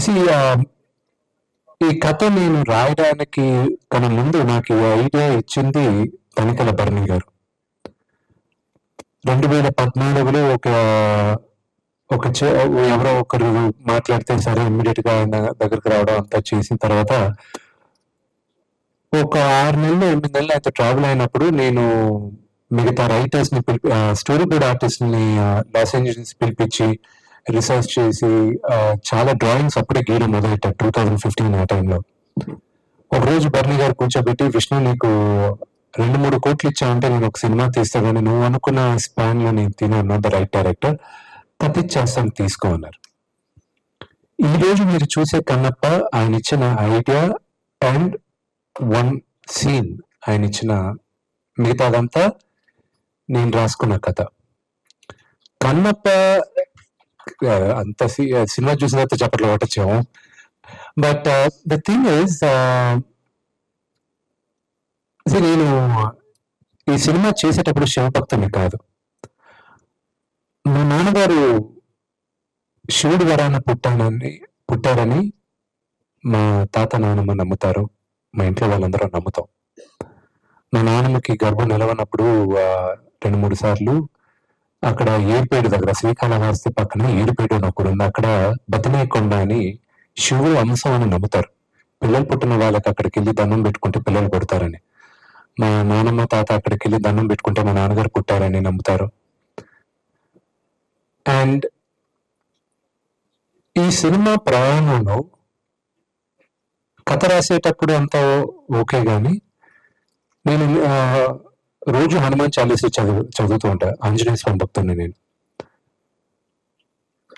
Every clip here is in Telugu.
Um, ఈ కథ నేను రాయడానికి తన ముందు నాకు ఈ ఐడియా ఇచ్చింది తనికల భరణి గారు. రెండు వేల పద్నాలుగులో ఒక ఒక ఎవరో ఒకరు మాట్లాడితే సరే ఇమ్మీడియట్గా ఆయన దగ్గరికి రావడం అంతా చేసిన తర్వాత ఒక ఆరు నెలలు ఎనిమిది నెలలు అయితే ట్రావెల్ అయినప్పుడు నేను మిగతా రైటర్స్ని పిలిపి స్టోరీ బోర్డ్ ఆర్టిస్ట్ని లాస్ ఏంజల్స్ పిలిపించి రీసెర్చ్ చేసి చాలా డ్రాయింగ్స్ అప్పుడే గీయడం మొదలెట్టారు టూ థౌజండ్ ఫిఫ్టీన్ ఆ టైంలో ఒక రోజు బర్నీ గారు కూర్చోబెట్టి విష్ణు నీకు రెండు మూడు కోట్లు ఇచ్చావంటే నేను ఒక సినిమా తీస్తా కానీ నువ్వు అనుకున్న స్పాన్లో నేను తిన ద రైట్ డైరెక్టర్ తప్పించేస్తాను తీసుకో అన్నారు. ఈ రోజు మీరు చూసే కన్నప్ప ఆయన ఇచ్చిన ఐడియా అండ్ వన్ సీన్ ఆయన ఇచ్చిన మిగతాదంతా నేను రాసుకున్న కథ. కన్నప్ప అంత సినిమా చూసిన తర్వాత చెప్పట్లో కొట్టచ్చాము. బట్ ద థింగ్ ఇస్ నేను ఈ సినిమా చేసేటప్పుడు శివభక్తుని కాదు. మా నాన్నగారు శివుడి వరాన పుట్టానని పుట్టారని మా తాత నాన్నమ్మ నమ్ముతారు. మా ఇంట్లో వాళ్ళందరూ నమ్ముతాం. మా నాన్నమ్మకి గర్భం నిలవనప్పుడు రెండు మూడు సార్లు అక్కడ ఏడుపేడు దగ్గర శ్రీకాళహస్తి పక్కన ఏడుపేడు అని ఒకడు ఉంది. అక్కడ బతినేకొండ అని శివుడు అంశం అని నమ్ముతారు. పిల్లలు పుట్టిన వాళ్ళకి అక్కడికి వెళ్ళి దండం పెట్టుకుంటే పిల్లలు పుడతారని మా నానమ్మ తాత అక్కడికి వెళ్ళి దండం పెట్టుకుంటే మా నాన్నగారు పుట్టారని నమ్ముతారు. అండ్ ఈ సినిమా ప్రయాణంలో కథ రాసేటప్పుడు అంతా ఓకే కానీ నేను రోజు హనుమాన్ చాలీస చదువు చదువుతూ ఉంటా. ఆంజనేయ స్వామి భక్తుని నేను.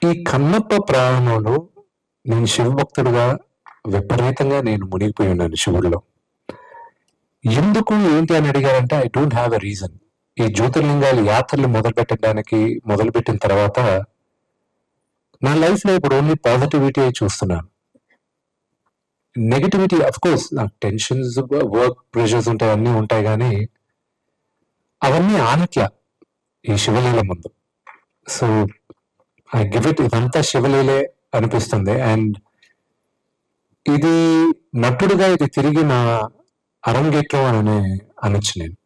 ఈ కన్నప్ప ప్రయాణంలో నేను శివభక్తుడుగా విపరీతంగా నేను మునిగిపోయి ఉన్నాను శివుడిలో. ఎందుకు ఏంటి అని అడిగారంటే I don't have a reason ఈ జ్యోతిర్లింగాల యాత్రలు మొదలు పెట్టడానికి తర్వాత నా లైఫ్లో ఇప్పుడు ఓన్లీ పాజిటివిటీ చూస్తున్నాను. నెగటివిటీ అఫ్ కోర్స్ నాకు టెన్షన్స్ వర్క్ ప్రెషర్స్ ఉంటాయి అన్నీ ఉంటాయి కానీ అవన్నీ ఆనట్ల ఈ శివలీల ముందు. సో ఐ గివ్ ఇట్ ఇదంతా శివలీలే అనిపిస్తుంది. అండ్ ఇది నటుడుగా ఇది తిరిగి నా అరంగేట్లో అని అనొచ్చు నేను.